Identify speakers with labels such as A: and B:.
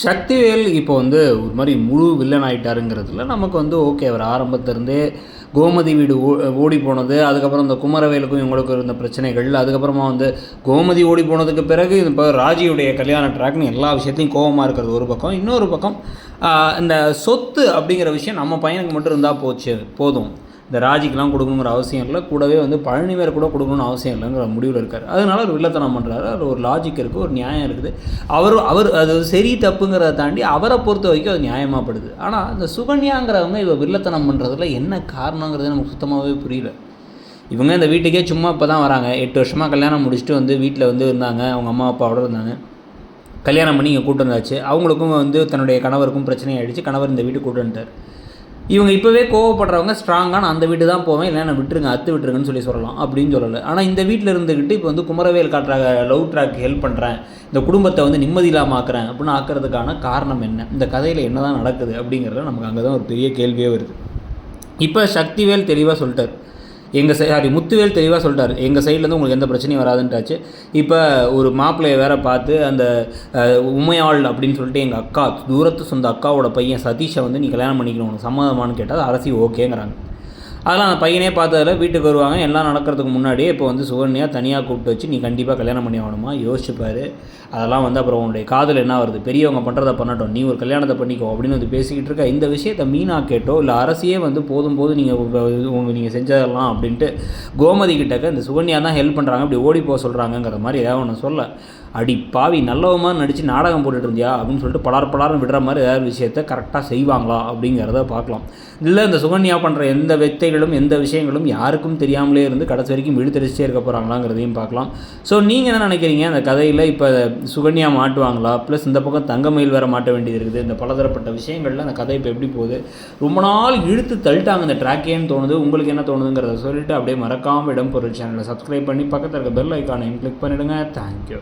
A: சக்திவேல் இப்போ வந்து ஒரு மாதிரி முழு வில்லன் ஆகிட்டாருங்கிறதுல நமக்கு வந்து ஓகே அவர் ஆரம்பத்திலேருந்தே கோமதி வீடு ஓ ஓடி போனது அதுக்கப்புறம் இந்த குமரவேலுக்கும் இவங்களுக்கும் இருந்த பிரச்சனைகள் அதுக்கப்புறமா வந்து கோமதி ஓடி போனதுக்கு பிறகு இப்போ ராஜியுடைய கல்யாண ட்ராக்னு எல்லா விஷயத்தையும் கோபமாக இருக்கிறது ஒரு பக்கம். இன்னொரு பக்கம் இந்த சொத்து அப்படிங்கிற விஷயம் நம்ம பையனுக்கு மட்டும் இருந்தால் போச்சு போதும். இந்த ராஜிக்கெலாம் கொடுக்கணுங்கிற அவசியம் இல்லை. கூடவே வந்து பழனி வேறு கூட கொடுக்கணும்னு அவசியம் இல்லைங்கிற முடிவில் இருக்கார். அதனால் ஒரு வில்லத்தனம் பண்ணுறாரு அது ஒரு லாஜிக் இருக்குது ஒரு நியாயம் இருக்குது. அவர் அவர் அது சரி தப்புங்கிறத தாண்டி அவரை பொறுத்த வரைக்கும் அது நியாயமாகப்படுது ஆனால் இந்த சுகன்யாங்கிறவங்க இவ வில்லத்தனம் பண்ணுறதுல என்ன காரணங்கிறது நமக்கு சுத்தமாகவே புரியல. இவங்க இந்த வீட்டுக்கே சும்மா இப்போ தான் வராங்க. எட்டு வருஷமாக கல்யாணம் முடிச்சுட்டு வந்து வீட்டில் வந்து இருந்தாங்க. அவங்க அம்மா அப்பாவோட இருந்தாங்க. கல்யாணம் பண்ணி இங்கே கூட்டு வந்தாச்சு. அவங்களுக்கும் வந்து தன்னுடைய கணவருக்கும் பிரச்சனை ஆகிடுச்சு கணவர் இந்த வீட்டுக்கு கூட்டு வந்துட்டார். இவங்க இப்போவே கோவப்படுறவங்க ஸ்ட்ராங்கான அந்த வீட்டு தான் போவேன் இல்லை நான் விட்டுருங்க அத்து விட்டுருங்கன்னு சொல்லி சொல்லலாம் அப்படின்னு சொல்லலை. ஆனால் இந்த வீட்டில் இருந்துக்கிட்டு இப்போ வந்து குமரவேல் காட்டுற லவ் ட்ராக் ஹெல்ப் பண்ணுறேன் இந்த குடும்பத்தை வந்து நிம்மதி இல்லாமல் ஆக்குறேன் அப்படின்னு ஆக்கிறதுக்கான காரணம் என்ன? இந்த கதையில் என்ன தான் நடக்குது அப்படிங்கிறத நமக்கு அங்கே தான் ஒரு பெரிய கேள்வியே வருது. இப்போ சக்திவேல் தெளிவாக சொல்லிட்டார். எங்கள் சை சாரி முத்துவேல் தெளிவாக சொல்லிட்டார் எங்கள் சைட்லேருந்து உங்களுக்கு எந்த பிரச்சனையும் வராதுன்றாச்சு. இப்போ ஒரு மாப்பிள்ளையை வேற பார்த்து அந்த உமையாள் அப்படின்னு சொல்லிட்டு எங்கள் அக்கா தூரத்து சொந்த அக்காவோட பையன் சதீஷை வந்து நீ கல்யாணம் பண்ணிக்கணும் உனக்கு சம்மதமானு கேட்டால் அரசி ஓகேங்கிறாங்க. அதெல்லாம் அந்த பையனே பார்த்ததில் வீட்டுக்கு வருவாங்க. எல்லாம் நடக்கிறதுக்கு முன்னாடியே இப்போ வந்து சுகன்யா தனியாக கூப்பிட்டு வச்சு நீ கண்டிப்பாக கல்யாணம் பண்ணி ஆகணுமா? யோசிச்சுப்பாரு அதெல்லாம் வந்து அப்புறம் உன்னுடைய காதல் என்ன வருது? பெரியவங்க பண்ணுறதை பண்ணட்டும். நீ ஒரு கல்யாணத்தை பண்ணிக்கோ. அப்படின்னு வந்து பேசிக்கிட்டு இருக்க இந்த விஷயத்தை மீனா கேட்டோ இல்லை அரசியே வந்து போதும் போது நீங்கள் உங்கள் நீங்கள் செஞ்சதெல்லாம் அப்படின்ட்டு கோமதி கிட்டக்க இந்த சுகன்யா தான் ஹெல்ப் பண்ணுறாங்க இப்படி ஓடி போக சொல்கிறாங்கங்கிற மாதிரி ஏதாவது ஒன்று சொல்ல. அடி பாவி நல்லவமாக நடித்து நாடகம் போட்டுட்டு இருந்தியா? அப்படின்னு சொல்லிட்டு பலார் பலார்னு விடுற மாதிரி ஏதாவது விஷயத்த கரெக்டாக செய்வாங்களா அப்படிங்கிறத பார்க்கலாம். இல்லை இந்த சுகன்யா பண்ணுற எந்த வித்தைகளும் எந்த விஷயங்களும் யாருக்கும் தெரியாமலே இருந்து கடைசி வரைக்கும் இழுத்தடிச்சே இருக்க போகிறாங்களாங்கிறதையும் பார்க்கலாம். ஸோ நீங்கள் என்ன நினைக்கிறீங்க? அந்த கதையில் இப்போ சுகன்யா மாட்டுவாங்களா? ப்ளஸ் இந்த பக்கம் தங்கமயில் வேற மாட்ட வேண்டியது இருக்குது. இந்த பலதரப்பட்ட விஷயங்களில் அந்த கதை இப்போ எப்படி போகுது? ரொம்ப நாள் இழுத்து தள்ளிட்டாங்க இந்த ட்ராக்கேன்னு தோணுது. உங்களுக்கு என்ன தோணுதுங்கிறத சொல்லிட்டு அப்படியே மறக்காமல் இடம் பொருள் சேனலை சப்ஸ்கிரைப் பண்ணி பக்கத்தில் இருக்க பெல் ஐக்கானையும் கிளிக் பண்ணிவிடுங்க தேங்க்யூ